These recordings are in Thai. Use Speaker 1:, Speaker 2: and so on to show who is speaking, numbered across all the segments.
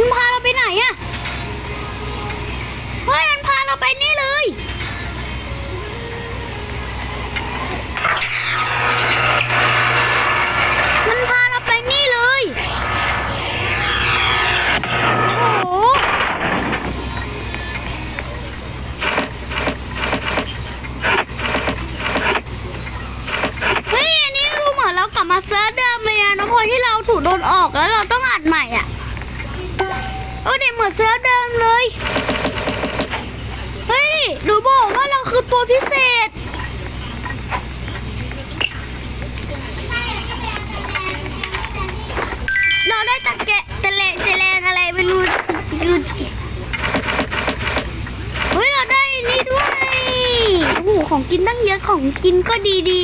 Speaker 1: มึงพาเราไปไหนอะเฮ้ยมันพาเราไปนี่เลยมันพาเราไปนี่เลยโอ้โหเฮ้ยอันนี้ดูเหมือนเรากลับมาเซิร์ฟเดิมเลยอะน้องพลอยที่เราถูกโดนออกแล้วเราต้องอัดใหม่ โอ้เด็กเหมือนเซิร์ฟเดิมเลย เฮ้ยหนูบอกว่าเราคือตัวพิเศษ เราได้ตะแกะตะเลเจแลนอะไรไม่รู้จิกจิกเฮ้ยเราได้นี่ด้วย โอ้โหของกินตั้งเยอะของกินก็ดีดี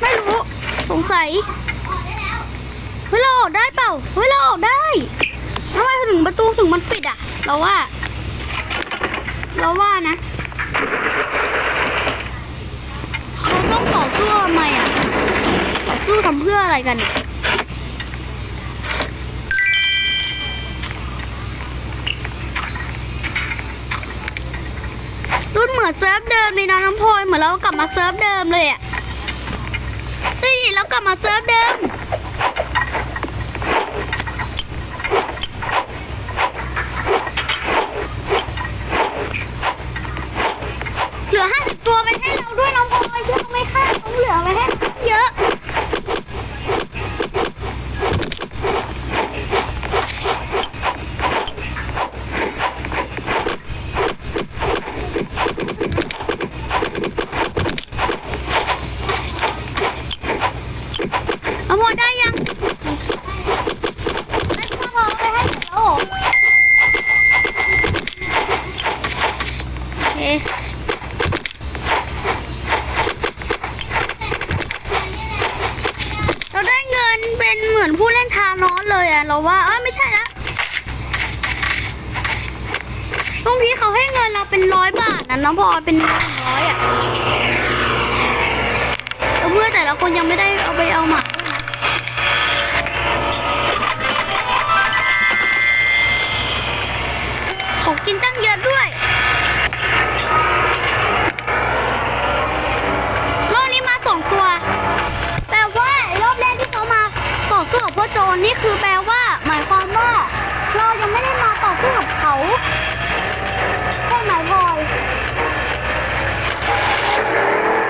Speaker 1: ไม่รู้ สงสัย ออกได้เปล่า เฮ้ย เราออกได้ทำไมถึงประตูถึงมันปิดอะ เราว่า เราว่านะ เขาต้องต่อสู้ทำไมอะ ต่อสู้ทำเพื่ออะไรกันรุ่นเหมือนเซิร์ฟเดิมเลยนะน้องพลอยเหมือนเรากลับมาเซิร์ฟเดิมเลยอะนี่เรากลับมาเซิร์ฟเดิม เหลือห้าสิบตัวไปให้เราด้วยน้องพลอยเยอะไหมคะต้องเหลือไว้ให้เยอะ เอาหมดได้ยังไม่พอไปให้เสร็จแล้วเหรอโอเค เราได้เงินเป็นเหมือนผู้เล่นทานอส เราว่าเออไม่ใช่ละตรงที่เขาให้เงินเราเป็นร้อยบาทนะน้องพอเป็นหนึ่งร้อยอะแต่เพื่อแต่ละคนยังไม่ได้เอาไปเอาหมาด้วยนะของกินตั้งเยอะด้วยรอบนี้มาสองตัว แปลว่ารอบแรกที่เขามาต่อสู้กับพวกโจรนี่คือแปลว่า หมายความว่า เรายังไม่ได้มาต่อสู้กับเขาใช่ไหมบอย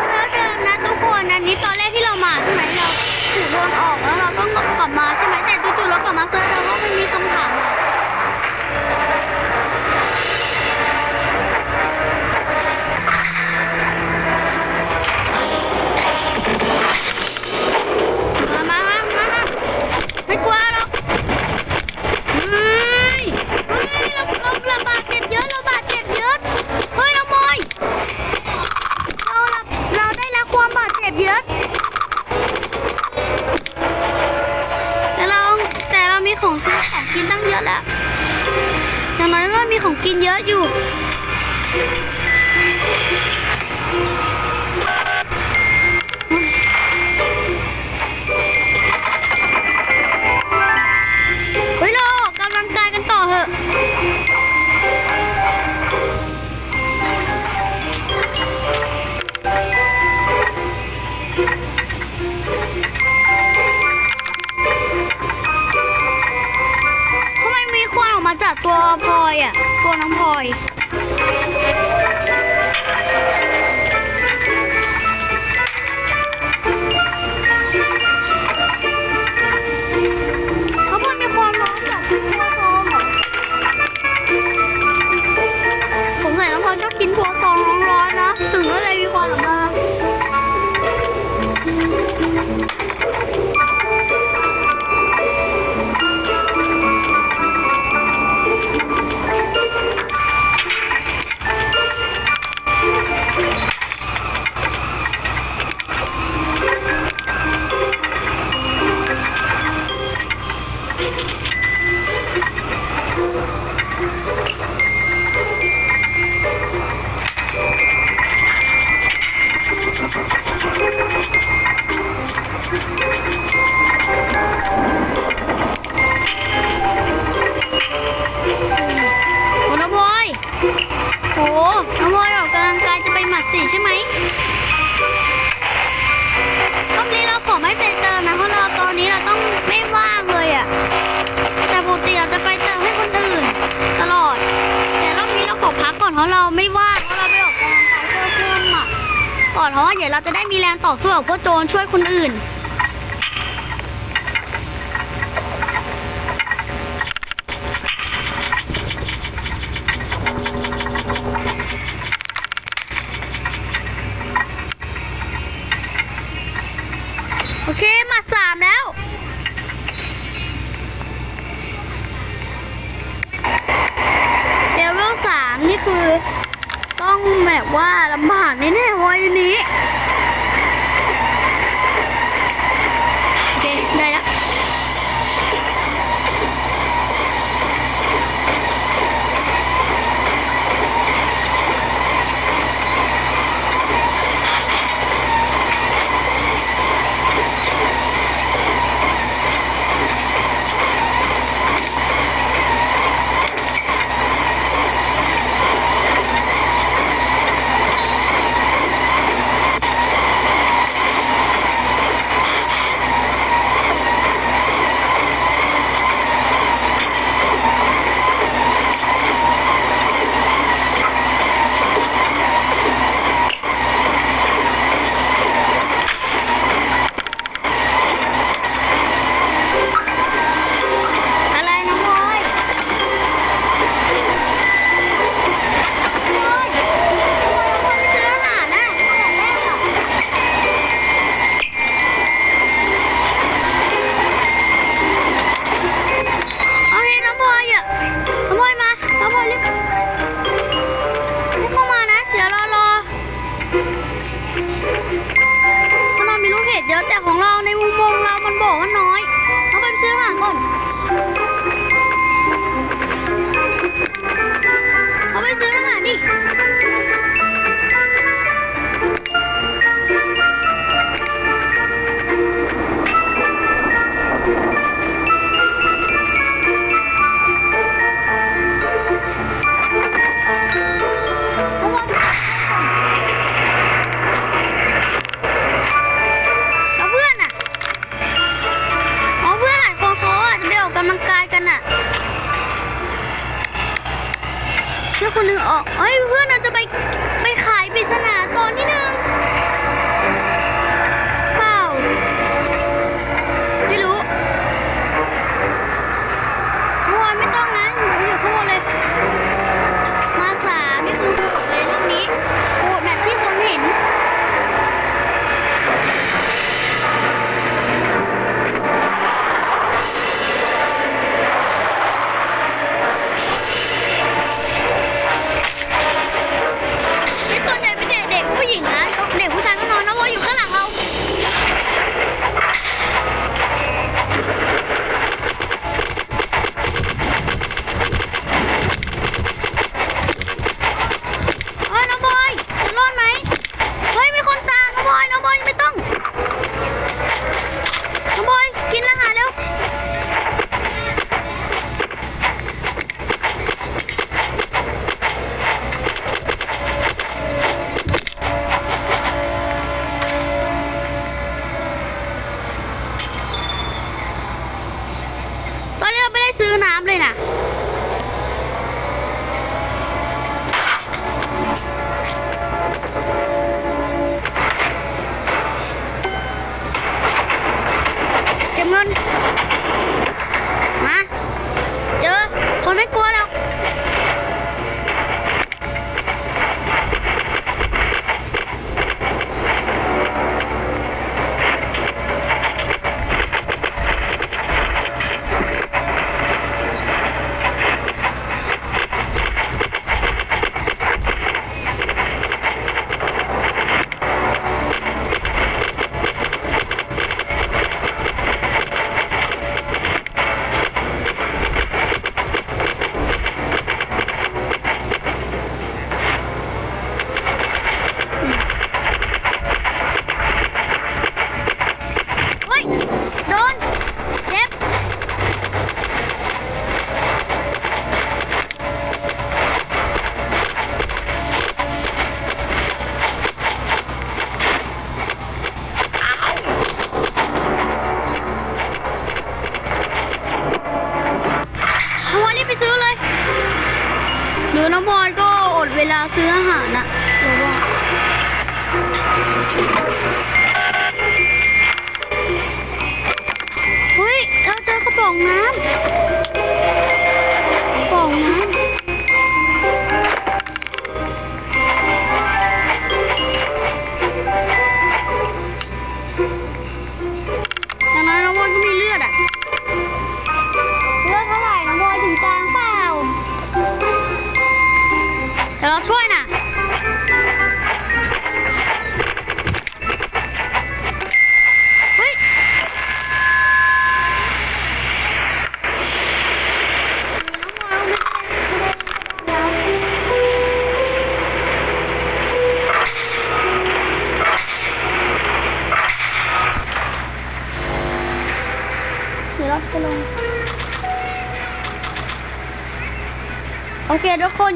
Speaker 1: เซิร์ฟเดิมนะทุกคนอันนี้ตอนแรกที่เรามาใช่ไหมเราถูกโดนออกแล้วเราต้องกลับมาใช่ไหมแต่จู่ๆเรา กับมาสเตอร์ฟเดิมว่ามันมีคำถาม น้องพลอยออกกำลังกายจะไปหมัดสีใช่ไหมรอบนี้เราขอไม่ไปเติมนะเพราะเราตอนนี้เราต้องไม่ว่างเลยอะแต่ปกติเราจะไปเติมให้คนอื่น ตลอด แต่รอบนี้เราขอพักก่อนเพราะเราไม่ว่างเพราะเราไปออกกำลังกายเพื่อเพื่อนหมัดก่อนเพราะว่าเดี๋ยวเราจะได้มีแรงต่อสู้กับพวกโจรช่วยคนอื่น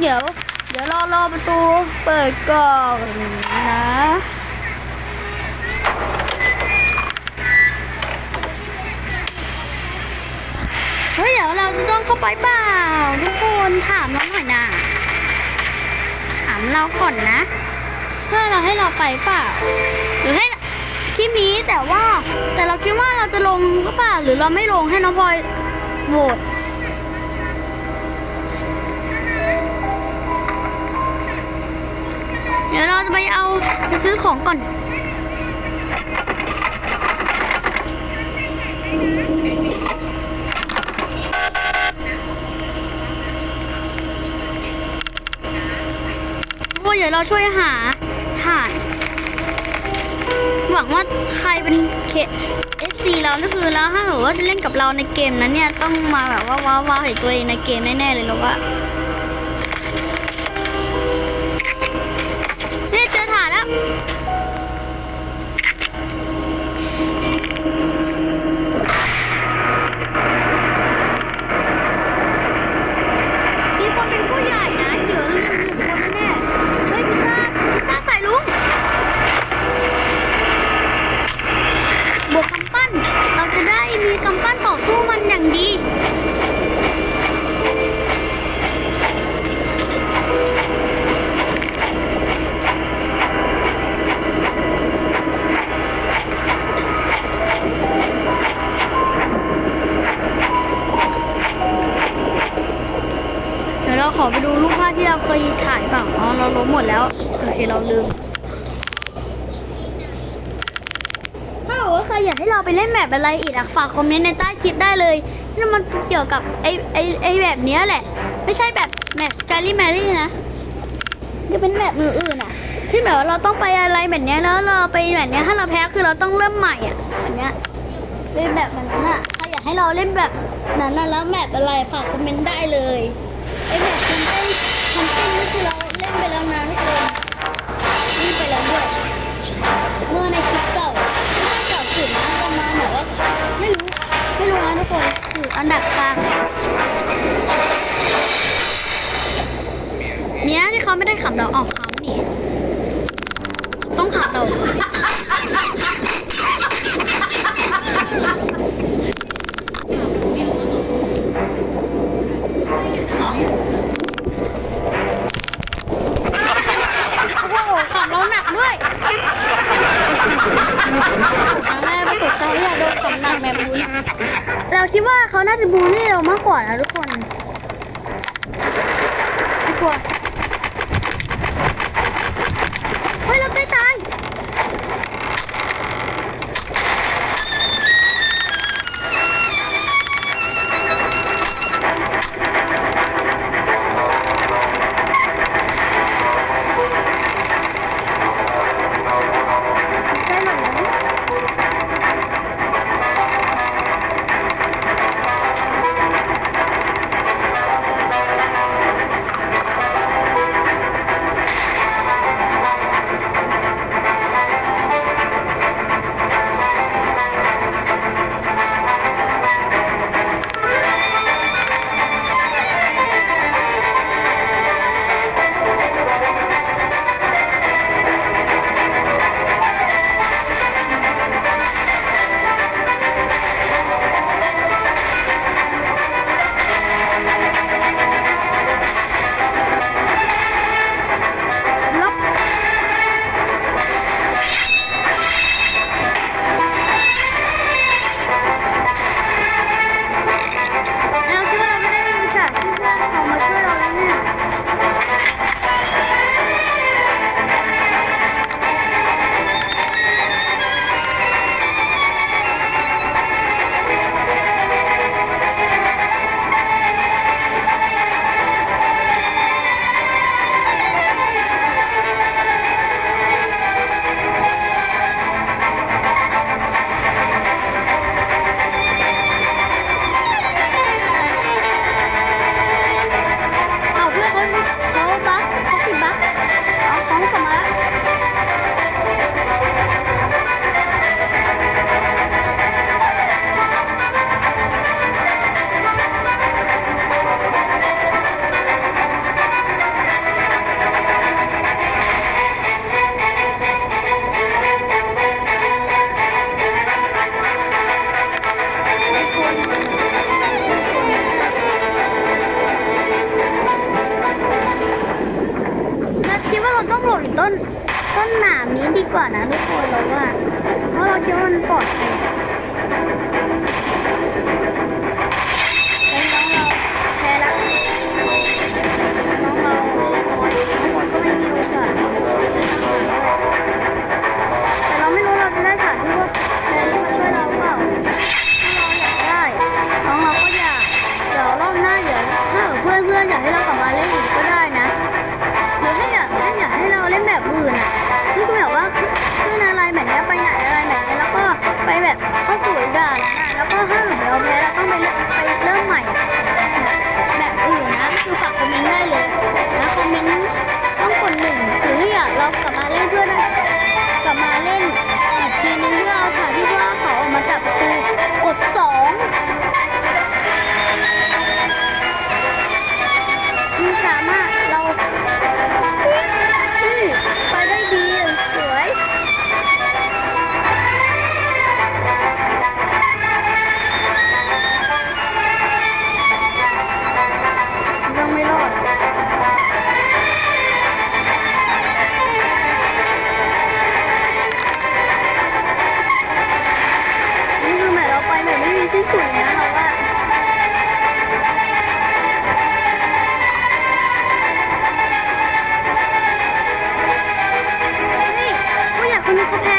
Speaker 1: เดี๋ยว เดี๋ยวรอรอประตูเปิดก่อนนะเฮ้ยเดี๋ยวเราจะต้องเข้าไปเปล่าทุกคนถามเราหน่อยนะถามเราก่อนนะเพื่อเราให้เราไปเปล่าหรือให้คลิปนี้แต่ว่า แต่เราคิดว่าเราจะลงก็เปล่าหรือเราไม่ลงให้น้องพลอยโหวต ดี๋ยวเราจะไปเอาไปซื้อของก่อน โอ้ยเดี๋ยวเราช่วยหาถ่าน หวังว่าใครเป็นเค FC เราก็คือแล้วถ้าเกิดว่าจะเล่นกับเราในเกมนั้นเนี่ย ต้องมาแบบว่าว้าวววเห็นตัวเองในเกมแน่ๆเลยหรอว่า เป็นผู้ใหญ่ เคเราลืมถ้าบอกว่าใครอยากให้เราไปเล่นแบบอะไรอีกอะฝากคอมเมนต์ในใต้คลิปได้เลยนี่มันเกี่ยวกับไอไอไอแบบเนี้ยแหละ ไม่ใช่แบบแบบสกาลี่แมรี่นะจะเป็นแบบมืออื่นอะที่แบบว่าเราต้องไปอะไรแบบเนี้ยแล้วเราไปแบบเนี้ยถ้าเราแพ้คือเราต้องเริ่มใหม่อะแบบเนี้ยเป็นแบบแบบนั้นอะใครอยากให้เราเล่นแบบนั้นนะแล้วแบบอะไรฝากคอมเมนต์ได้เลยไอแบบทำเต้นทำเต้นนี่คือเรา ออันดับกลางเนี้ยที่เขาไม่ได้ขับเราออกเขานี่ต้องขับเราโอ้โหขับเราหนักด้วยครั้งแรกประสบการณ์ที่อยากโดนขำหนักแบบบูลลี่ เราคิดว่าเขาน่าจะบูลลี่เรามากกว่านะทุกคนไม่กลัว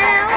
Speaker 1: ค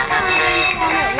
Speaker 1: 本当に。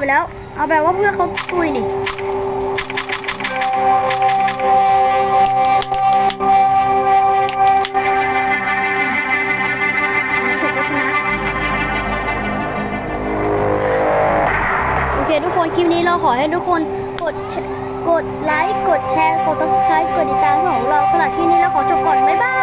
Speaker 1: ไปแล้ว เอาแบบว่าเพื่อนเขาตุยดิสุดก็ชนะโอเคทุกคน คลิปนี้เราขอให้ทุกคนกดกดไลค์ กดแชร์ กด subscribe กดติดตามของเราสำหรับคลิปนี้เราขอจบก่อน บ๊ายบาย